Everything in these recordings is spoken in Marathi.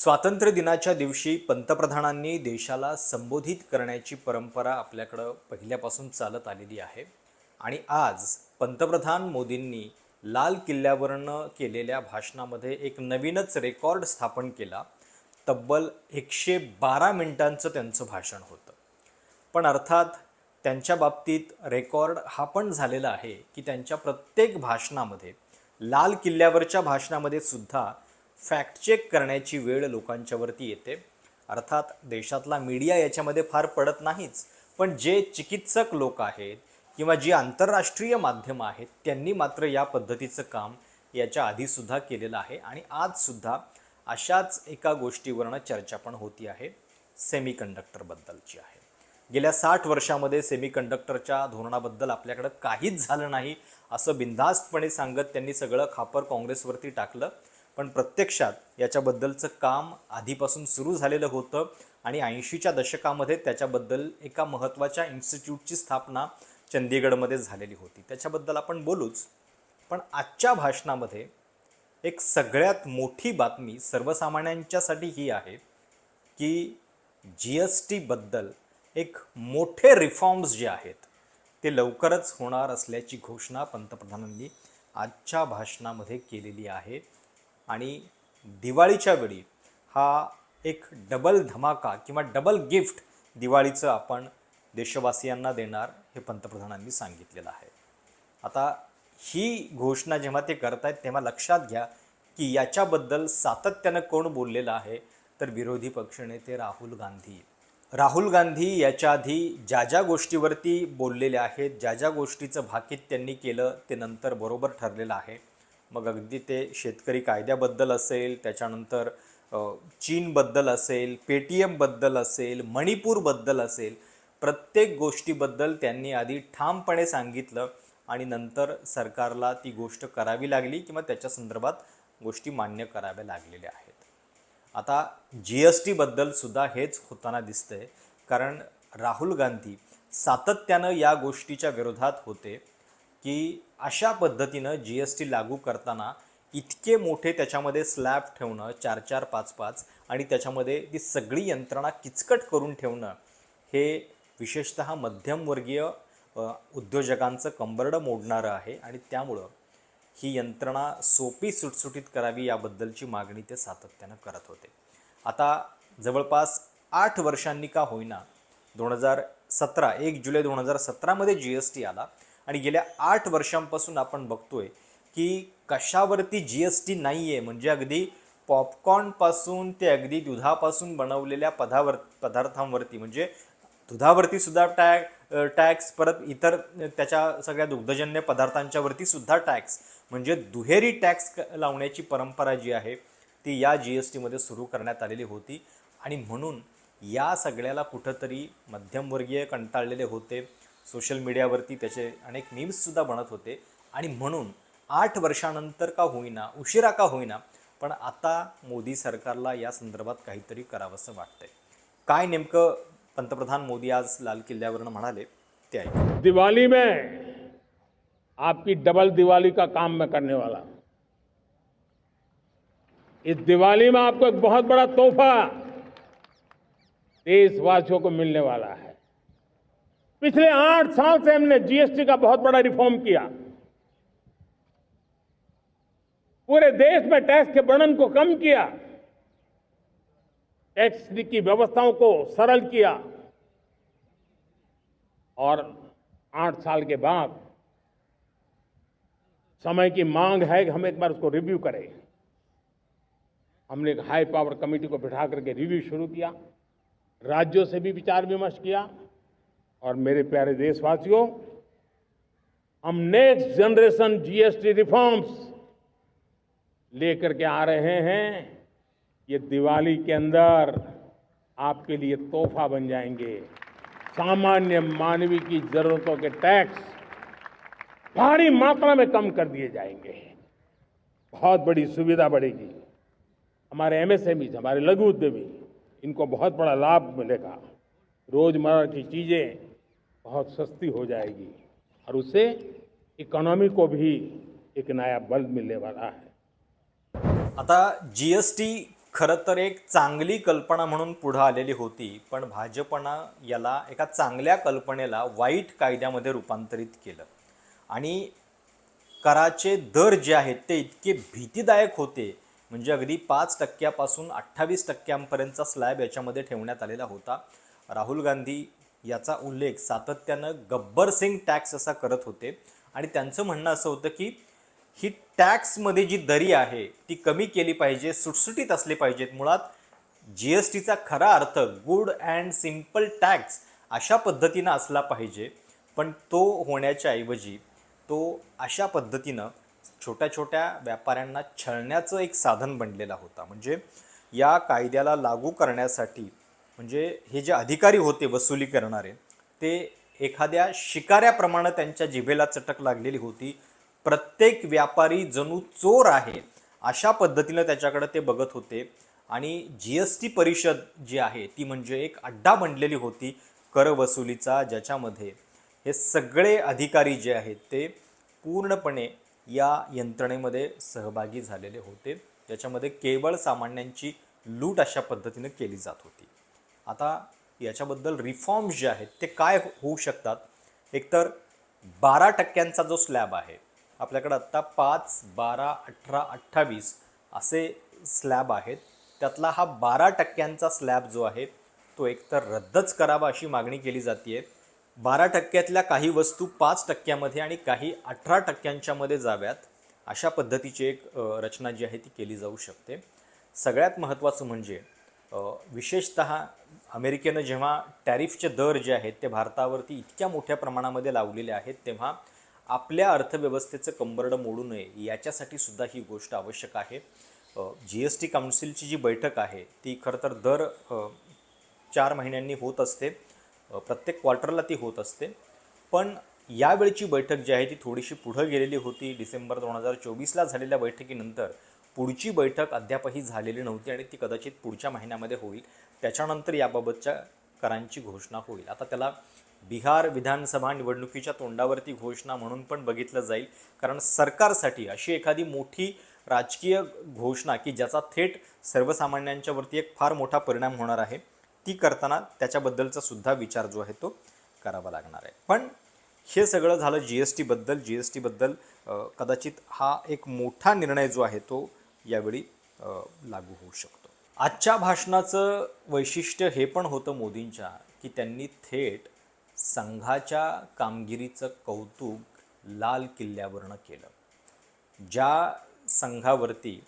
स्वातंत्र्य दिनाच्या दिवशी पंतप्रधानांनी देशाला संबोधित करण्याची परंपरा आपल्याकडं पहिल्यापासून चालत आलेली आहे. आणि आज पंतप्रधान मोदींनी लाल किल्ल्यावरनं केलेल्या भाषणामध्ये एक नवीनच रेकॉर्ड स्थापन केला. तब्बल एकशे बारा मिनिटांचं त्यांचं भाषण होतं. पण अर्थात त्यांच्या बाबतीत रेकॉर्ड हा पण झालेला आहे की त्यांच्या प्रत्येक भाषणामध्ये लाल किल्ल्यावरच्या भाषणामध्ये सुद्धा फॅक्ट चेक करण्याची वेळ लोकांच्यावरती येते. अर्थात देशातला मीडिया याच्यामध्ये फार पडत नाहीच. पण जे चिकित्सक लोक आहेत किंवा जी आंतरराष्ट्रीय माध्यमं आहेत त्यांनी मात्र या पद्धतीचं काम याच्या आधीसुद्धा केलेलं आहे. आणि आजसुद्धा अशाच एका गोष्टीवरनं चर्चा पण होती आहे सेमीकंडक्टरबद्दलची आहे. गेल्या साठ वर्षामध्ये सेमीकंडक्टरच्या धोरणाबद्दल आपल्याकडं काहीच झालं नाही असं बिनधास्तपणे सांगत त्यांनी सगळं खापर काँग्रेसवरती टाकलं. पण प्रत्यक्षात याच्याबद्दलचं काम आधीपासून सुरू झालेलं होतं आणि ऐंशीच्या दशकामध्ये त्याच्याबद्दल एका महत्त्वाच्या इन्स्टिट्यूटची स्थापना चंदीगडमध्ये झालेली होती. त्याच्याबद्दल आपण बोलूच. पण आजच्या भाषणामध्ये एक सगळ्यात मोठी बातमी सर्वसामान्यांच्यासाठी ही आहे की जी एस टीबद्दल एक मोठे रिफॉर्म्स जे आहेत ते लवकरच होणार असल्याची घोषणा पंतप्रधानांनी आजच्या भाषणामध्ये केलेली आहे. आणि दिवाळीच्या वेळी हा एक डबल धमाका किंवा डबल गिफ्ट दिवाळीचं आपण देशवासियांना देणार हे पंतप्रधानांनी सांगितलेलं आहे. आता ही घोषणा जेव्हा ते करत आहेत तेव्हा लक्षात घ्या की याच्याबद्दल सातत्यानं कोण बोललेलं आहे तर विरोधी पक्षनेते राहुल गांधी. राहुल गांधी याच्या आधी ज्या ज्या गोष्टीवरती बोललेले आहेत ज्या ज्या गोष्टीचं भाकीत त्यांनी केलं ते नंतर बरोबर ठरलेलं आहे. मग अगदी ते शेतकरी कायद्याबद्दल असेल त्याच्यानंतर चीनबद्दल असेल पेटीएमबद्दल असेल मणिपूरबद्दल असेल प्रत्येक गोष्टीबद्दल त्यांनी आधी ठामपणे सांगितलं आणि नंतर सरकारला ती गोष्ट करावी लागली किंवा त्याच्या संदर्भात गोष्टी मान्य कराव्या लागलेल्या आहेत. आता जी एस टीबद्दल सुद्धा हेच होताना दिसतंय कारण राहुल गांधी सातत्यानं या गोष्टीच्या विरोधात होते की अशा पद्धतीनं जी एस टी लागू करताना इतके मोठे त्याच्यामध्ये स्लॅब ठेवणं चार चार पाच पाच आणि त्याच्यामध्ये ती सगळी यंत्रणा किचकट करून ठेवणं हे विशेषतः मध्यमवर्गीय उद्योजकांचं कंबरडं मोडणारं आहे आणि त्यामुळं ही यंत्रणा सोपी सुटसुटीत करावी याबद्दलची मागणी ते सातत्यानं करत होते. आता जवळपास आठ वर्षांनी का होईना दोन हजार सतरा एक जुलै दोन हजार सतरामध्ये जी एस टी आला. आणि गेल्या आठ वर्षांपासून आपण बघतोय की कशावरती जी एस टी नाही आहे म्हणजे अगदी पॉपकॉर्नपासून ते अगदी दुधापासून बनवलेल्या पदावर पदार्थांवरती. म्हणजे दुधावरती सुद्धा टॅग टॅक्स परत इतर त्याच्या सगळ्या दुग्धजन्य पदार्थांच्यावरती सुद्धा टॅक्स. म्हणजे दुहेरी टॅक्स क- लावण्याची परंपरा जी आहे ती या जी एस टीमध्ये सुरू करण्यात आलेली होती. आणि म्हणून या सगळ्याला कुठंतरी मध्यमवर्गीय कंटाळलेले होते. सोशल मीडियावरती त्याचे अनेक मीम्ससुद्धा बनत होते. आणि म्हणून आठ वर्षानंतर का होईना उशिरा का होईना पण आता मोदी सरकारला या संदर्भात काहीतरी करावंसं वाटतंय. काय नेमकं पंतप्रधान मोदी आज लाल किल्ल्यावरनं म्हणाले ते ऐकू. दिवाली में आपकी डबल दिवाली का काम मैं करने वाला इस दिवाली में आपको एक बहुत बड़ा तोहफा देशवासियों को मिलने वाला है। पिछले आठ साल से हमने जीएसटी का बहुत बड़ा रिफॉर्म किया। पूरे देश में टैक्स के वर्णन को कम किया। टैक्स की व्यवस्थाओं को सरल किया। और आठ साल के बाद समय की मांग है कि हम एक बार उसको रिव्यू करें। हमने एक हाई पावर कमेटी को बिठा करके रिव्यू शुरू किया। राज्यों से भी विचार विमर्श किया। और मेरे प्यारे देशवासियों, हम नेक्स्ट जनरेशन जीएसटी रिफॉर्म्स लेकर के आ रहे हैं। ये दिवाली के अंदर आपके लिए तोहफा बन जाएँगे। सामान्य मानवीय की जरूरतों के टैक्स भारी मात्रा में कम कर दिए जाएँगे। बहुत बड़ी सुविधा बढ़ेगी। हमारे एमएसएमई हमारे लघु उद्यमी, इनको बहुत बड़ा लाभ मिलेगा। रोज़मर्रा की चीज़ें बहुत सस्ती हो जाएगी और उससे इकोनॉमी को भी एक नया बल मिलने वाला है। आता जी एस टी खरं तर एक चांगली कल्पना म्हणून पुढं आलेली होती पण भाजपनं याला एका चांगल्या कल्पनेला वाईट कायद्यामध्ये रूपांतरित केलं. आणि कराचे दर जे आहेत ते इतके भीतीदायक होते म्हणजे अगदी पाच टक्क्यापासून अठ्ठावीस टक्क्यांपर्यंतचा स्लॅब याच्यामध्ये ठेवण्यात आलेला होता. राहुल गांधी याचा उल्लेख सातत्यानं गब्बर सिंग टॅक्स असा करत होते. आणि त्यांचं म्हणणं असं होतं की ही टॅक्समध्ये जी दरी आहे ती कमी केली पाहिजे सुटसुटीत असली पाहिजेत. मुळात जी एस टीचा खरा अर्थ गुड अँड सिंपल टॅक्स अशा पद्धतीनं असला पाहिजे. पण तो होण्याच्या ऐवजी तो अशा पद्धतीनं छोट्या छोट्या व्यापाऱ्यांना छळण्याचं एक साधन बनलेला होता. म्हणजे या कायद्याला लागू करण्यासाठी म्हणजे हे जे अधिकारी होते वसुली करणारे ते एखाद्या शिकाऱ्याप्रमाणे त्यांच्या जिभेला चटक लागलेली होती. प्रत्येक व्यापारी जणू चोर आहे अशा पद्धतीनं त्याच्याकडे ते बघत होते. आणि जी एस टी परिषद जी आहे ती म्हणजे एक अड्डा बनलेली होती कर वसुलीचा ज्याच्यामध्ये हे सगळे अधिकारी जे आहेत ते पूर्णपणे या यंत्रणेमध्ये सहभागी झालेले होते. त्याच्यामध्ये केवळ सामान्यांची लूट अशा पद्धतीनं केली जात होती. आता याच्याबद्दल रिफॉर्म्स जे आहेत ते काय होऊ शकतात? एकतर बारा टक्क्यांचा जो स्लॅब आहे आपल्याकडं आत्ता पाच बारा अठरा अठ्ठावीस असे स्लॅब आहेत. त्यातला हा बारा टक्क्यांचा स्लॅब जो आहे तो एकतर रद्दच करावा अशी मागणी केली जाते बारा टक्क्यातल्या काही वस्तू पाच टक्क्यामध्ये आणि काही अठरा टक्क्यांच्यामध्ये जाव्यात अशा पद्धतीची एक रचना जी आहे ती केली जाऊ शकते. सगळ्यात महत्त्वाचं म्हणजे विशेषत विशेषतः अमेरिकेनं जेव्हा टॅरिफचे दर जे आहेत ते भारतावरती इतक्या मोठ्या प्रमाणामध्ये लावलेले आहेत तेव्हा आपल्या अर्थव्यवस्थेचं कंबरडं मोडू नये याच्यासाठी सुद्धा ही गोष्ट आवश्यक आहे. जी एस टी काउन्सिलची जी बैठक आहे ती खरं तर दर चार महिन्यांनी होत असते. प्रत्येक क्वार्टरला ती होत असते. पण यावेळची बैठक जी आहे ती थोडीशी पुढं गेलेली होती. डिसेंबर दोन हजार चोवीसला झालेल्या बैठकीनंतर पुढची बैठक अद्यापही झालेली नव्हती आणि ती कदाचित पुढच्या महिन्यामध्ये होईल. त्याच्यानंतर याबाबतच्या करांची घोषणा होईल. आता त्याला बिहार विधानसभा निवडणुकीच्या तोंडावरती घोषणा म्हणून पण बघितलं जाईल. कारण सरकारसाठी अशी एखादी मोठी राजकीय घोषणा की ज्याचा थेट सर्वसामान्यांच्यावरती एक फार मोठा परिणाम होणार आहे ती करताना त्याच्याबद्दलचा सुद्धा विचार जो आहे तो करावा लागणार आहे. पण हे सगळं झालं जी एस टीबद्दल जी एस टीबद्दल कदाचित हा एक मोठा निर्णय जो आहे तो यावेळी लागू होऊ शकतो. आजच्या भाषणाचं वैशिष्ट्य हे पण होतं मोदींच्या की त्यांनी थेट संघाच्या कामगिरीचं कौतुक लाल किल्ल्यावरनं केलं. ज्या संघावरती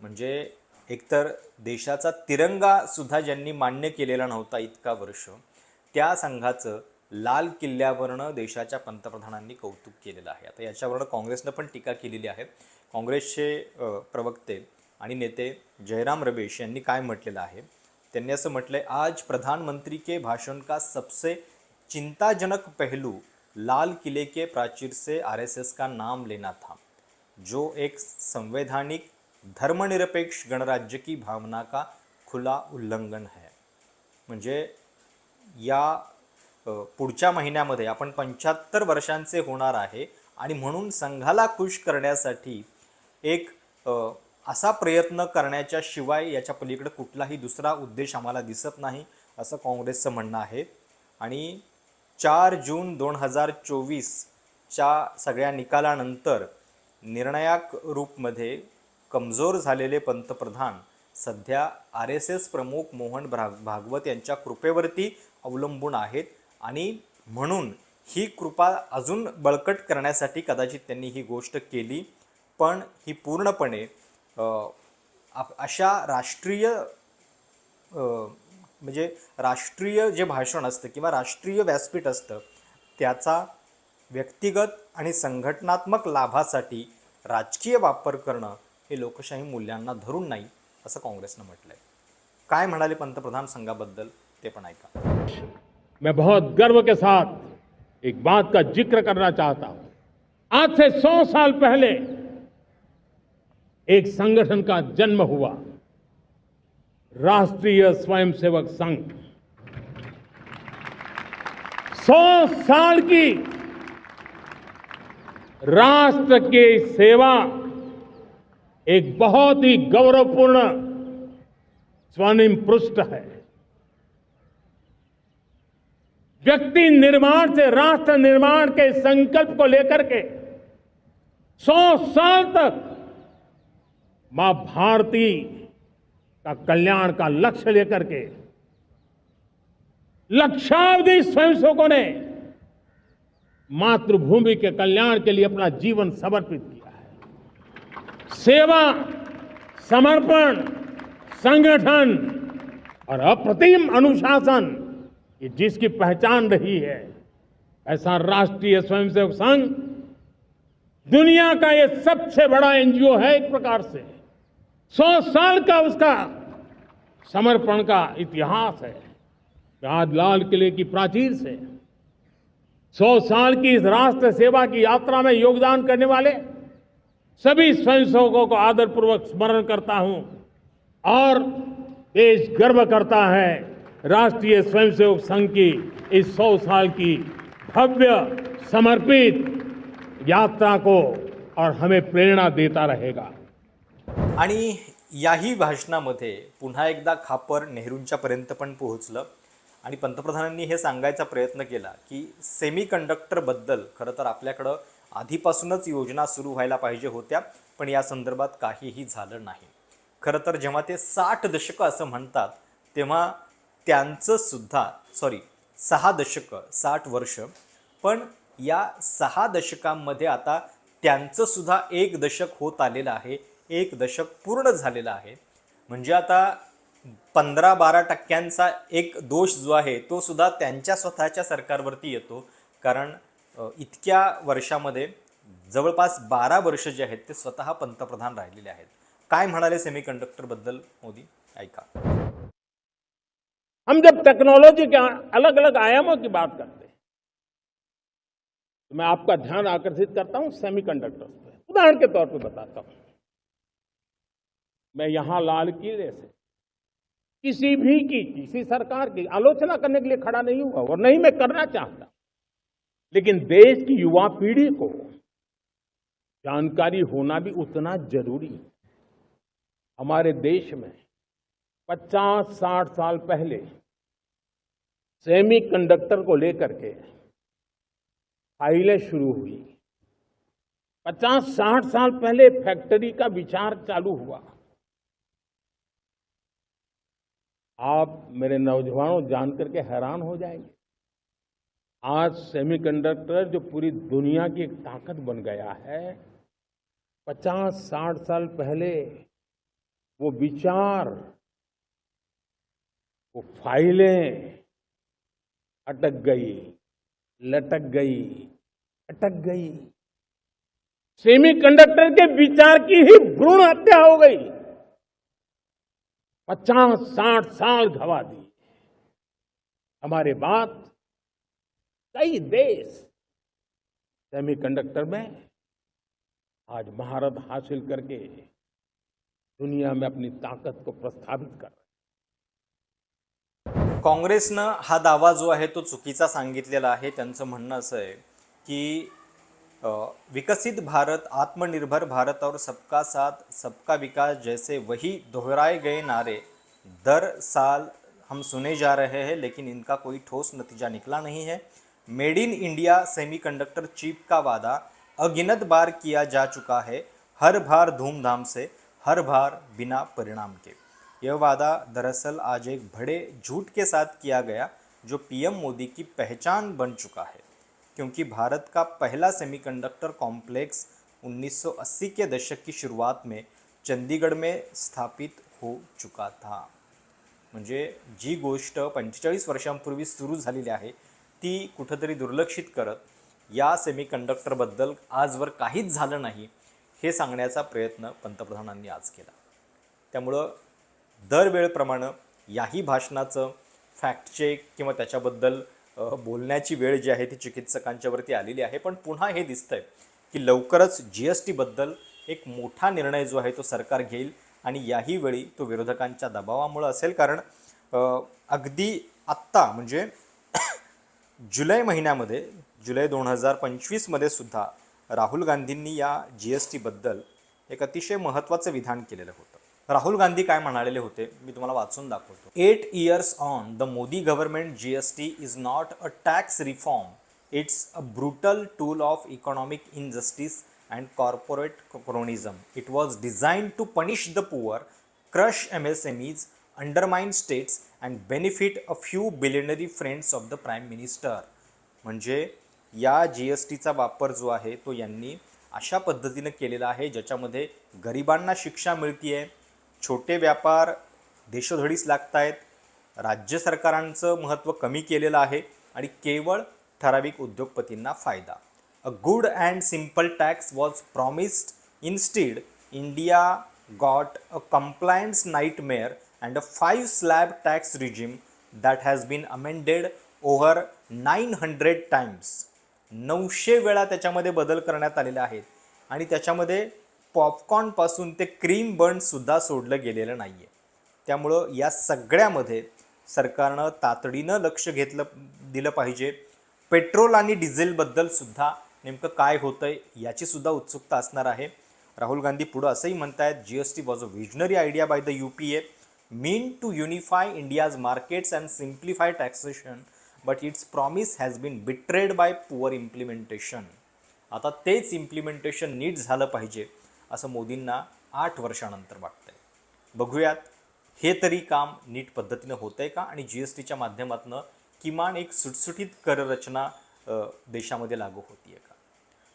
म्हणजे एकतर देशाचा तिरंगासुद्धा ज्यांनी मान्य केलेला नव्हता इतका वर्ष त्या संघाचं लाल किल्ल्यावरनं देशाच्या पंतप्रधानांनी कौतुक केलेलं आहे. आता याच्यावरनं काँग्रेसनं पण टीका केलेली आहे. काँग्रेसचे प्रवक्ते आणि नेते जयराम रमेश यांनी काय म्हटलेलं आहे? त्यांनी असं म्हटलंय आज प्रधानमंत्री के भाषण का सबसे चिंताजनक पहलू लाल किले के प्राचीर से आरएसएस का नाम लेना था जो एक संवैधानिक धर्मनिरपेक्ष गणराज्य की भावना का खुला उल्लंघन है. म्हणजे या पुढच्या महिन्यामध्ये आपण पंच्याहत्तर वर्षांचे होणार आहे आणि म्हणून संघाला खुश करण्यासाठी एक असा प्रयत्न करण्याच्या शिवाय याच्या पलीकडे कुठलाही दुसरा उद्देश आम्हाला दिसत नाही असं काँग्रेसचं म्हणणं आहे. आणि चार जून दोन हजार चोवीसच्या सगळ्या निकालानंतर निर्णायक रूपमध्ये कमजोर झालेले पंतप्रधान सध्या आर एस एस प्रमुख मोहन भा- भागवत यांच्या कृपेवरती अवलंबून आहेत. आणि म्हणून ही कृपा अजून बळकट करण्यासाठी कदाचित त्यांनी ही गोष्ट केली. पण ही पूर्णपणे आप- अशा राष्ट्रीय म्हणजे राष्ट्रीय जे भाषण असतं किंवा राष्ट्रीय व्यासपीठ असतं त्याचा व्यक्तिगत आणि संघटनात्मक लाभासाठी राजकीय वापर करणं हे लोकशाही मूल्यांना धरून नाही असं काँग्रेसनं म्हटलंय. काय म्हणाले पंतप्रधान संघाबद्दल ते पण ऐका. मैं बहुत गर्व के साथ एक बात का ज़िक्र करना चाहता हूँ। आज से सौ साल पहले एक संगठन का जन्म हुआ। राष्ट्रीय स्वयंसेवक संघ। सौ साल की राष्ट्र की सेवा एक बहुत ही गौरवपूर्ण, स्वर्णिम पृष्ठ है। व्यक्ति निर्माण से, राष्ट्र निर्माण के संकल्प को लेकर के सौ साल तक माँ भारती का कल्याण का लक्ष्य लेकर के लक्षावधि स्वयंसेवकों ने मातृभूमि के कल्याण के लिए अपना जीवन समर्पित किया है। सेवा, समर्पण, संगठन और अप्रतिम अनुशासन ये जिसकी पहचान रही है, ऐसा राष्ट्रीय स्वयंसेवक संघ दुनिया का ये सबसे बड़ा एनजीओ है एक प्रकार से। सौ साल का उसका समर्पण का इतिहास है आज लाल किले की प्राचीर से। सौ साल की इस राष्ट्र सेवा की यात्रा में योगदान करने वाले सभी स्वयंसेवकों को आदरपूर्वक स्मरण करता हूँ और देश गर्व करता है राष्ट्रीय स्वयंसेवक संघ की इस सौ साल की भव्य समर्पित यात्रा को और हमें प्रेरणा देता रहेगा। आणि याही भाषणामध्ये पुन्हा एकदा खापर नेहरूंच्या पर्यंत पण पोहोचलं आणि पंतप्रधानांनी हे सांगायचा प्रयत्न केला की सेमी कंडक्टरबद्दल खरं तर आपल्याकडं आधीपासूनच योजना सुरू व्हायला पाहिजे होत्या पण या संदर्भात काहीही झालं नाही. खरं तर जेव्हा ते साठ दशकं असं म्हणतात तेव्हा त्यांचं सुद्धा सॉरी सहा दशकं साठ वर्ष. पण या सहा दशकांमध्ये आता त्यांचं सुद्धा एक दशक होत आलेलं आहे एक दशक पूर्ण झालेलं आहे. म्हणजे आता पंधरा बारा टक्क्यांचा एक दोष जो आहे तो सुद्धा त्यांच्या स्वतःच्या सरकारवरती येतो. कारण इतक्या वर्षामध्ये जवळपास बारा वर्ष जे आहेत ते स्वतः पंतप्रधान राहिलेले आहेत. काय म्हणाले सेमी कंडक्टरबद्दल मोदी? ऐका. हम जब टेक्नोलॉजी के अलग अलग आयामों की बात करते हैं तो मैं आपका ध्यान आकर्षित करता हूँ सेमीकंडक्टर्स पे। उदाहरण के तौर पे बताता हूँ। मैं यहाँ लाल किले से किसी भी की, किसी सरकार की आलोचना करने के लिए खड़ा नहीं हुआ और नहीं मैं करना चाहता। लेकिन देश की युवा पीढ़ी को जानकारी होना भी उतना ज़रूरी है। हमारे देश में 50-60 साल पहले सेमी कंडक्टर को लेकर के फाइलें शुरू हुई। 50-60 साल पहले फैक्ट्री का विचार चालू हुआ। आप मेरे नौजवानों जान करके हैरान हो जाएँगे। आज सेमीकंडक्टर जो पूरी दुनिया की एक ताकत बन गया है 50-60 साल पहले वो विचार वो फाइलें अटक गई, लटक गई, अटक गई। सेमीकंडक्टर के विचार की ही भ्रूण हत्या हो गई। पचास, साठ साल गवा दी। हमारे बाद कई देश सेमीकंडक्टर में आज महारत हासिल करके दुनिया में अपनी ताकत को प्रस्थापित कर। काँग्रेसनं हा दावा जो आहे तो चुकीचा सांगितलेला आहे. त्यांचं म्हणणं असं आहे की विकसित भारत आत्मनिर्भर भारत और सबका साथ सबका विकास जैसे वही दोहराए गए नारे दर साल हम सुने जा रहे हैं लेकिन इनका कोई ठोस नतीजा निकला नहीं है। Made in India semiconductor chip का वादा अगिनत बार किया जा चुका है हर बार धूमधाम से हर बार बिना परिणाम के। यह वादा दरअसल आज एक बड़े झूठ के साथ किया गया जो पीएम मोदी की पहचान बन चुका है। क्योंकि भारत का पहला सेमीकंडक्टर कॉम्प्लेक्स 1980 के दशक की शुरुआत में चंडीगढ़ में स्थापित हो चुका था। म्हणजे जी गोष्ट पंचेचाळीस वर्षांपूर्वी सुरू झालेली आहे ती कुठंतरी दुर्लक्षित करत या सेमीकंडक्टरबद्दल आजवर काहीच झालं नाही हे सांगण्याचा प्रयत्न पंतप्रधानांनी आज केला. त्यामुळं दरवेळप्रमाणे याही भाषणाचं फॅक्ट चेक किंवा त्याच्याबद्दल बोलण्याची वेळ जी आहे ती चिकित्सकांच्यावरती आलेली आहे. पण पुन्हा हे दिसतंय की लवकरच जी एस टीबद्दल एक मोठा निर्णय जो आहे तो सरकार घेईल आणि याही वेळी तो विरोधकांच्या दबावामुळं असेल. कारण अगदी आत्ता म्हणजे जुलै महिन्यामध्ये जुलै दोन हजार पंचवीसमध्ये सुद्धा राहुल गांधींनी या जी एस टीबद्दल एक अतिशय महत्त्वाचं विधान केलेलं होतं. राहुल गांधी काय म्हणालेले होते? मी तुम्हाला वाचून दाखवतो. Eight years on the Modi government G S T is not a tax reform it's a brutal tool of economic injustice and corporate cronyism it was design to punish the poor crush M S M Es undermine states and benefit a few billionaire friends of the prime minister म्हणजे या जी एस टीचा वापर जो आहे तो यांनी अशा पद्धतीनं केलेला आहे ज्याच्यामध्ये गरिबांना शिक्षा मिळतीये छोटे व्यापार देशोधडीस लागत आहेत राज्य सरकारांचं महत्त्व कमी केलेलं आहे आणि केवळ ठराविक उद्योगपतींना फायदा. A good and simple tax was promised instead India got a compliance nightmare and a five slab tax regime that has been amended over nine hundred times नऊशे वेळा त्याच्यामध्ये बदल करण्यात आलेले आहेत. आणि त्याच्यामध्ये पॉपकॉर्नपासून ते क्रीम बनसुद्धा सोडलं गेलेलं नाही आहे त्यामुळं या सगळ्यामध्ये सरकारनं तातडीनं लक्ष घेतलं दिलं पाहिजे. पेट्रोल आणि डिझेलबद्दल सुद्धा नेमकं काय होतं आहे याचीसुद्धा उत्सुकता असणार आहे. राहुल गांधी पुढं असंही म्हणतायत G S T was a visionary idea by the U P A meant to unify India's markets and simplify taxation but its promise has been betrayed by poor implementation आता तेच इम्प्लिमेंटेशन नीट झालं पाहिजे. असं मोदींना आठ वर्षानंतर वाटतंय. बघूयात हे तरी काम नीट पद्धतीनं होतंय का? आणि जी एस टीच्या माध्यमातून किमान एक सुटसुटीत कररचना देशामध्ये लागू होतीये का?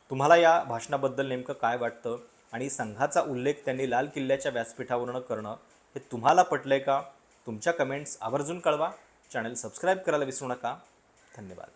तुम्हाला या भाषणाबद्दल नेमकं काय वाटतं? आणि संघाचा उल्लेख त्यांनी लाल किल्ल्याच्या व्यासपीठावरून करणं हे तुम्हाला पटलंय का? तुमच्या कमेंट्स आवर्जून कळवा. चॅनल सबस्क्राईब करायला विसरू नका. धन्यवाद.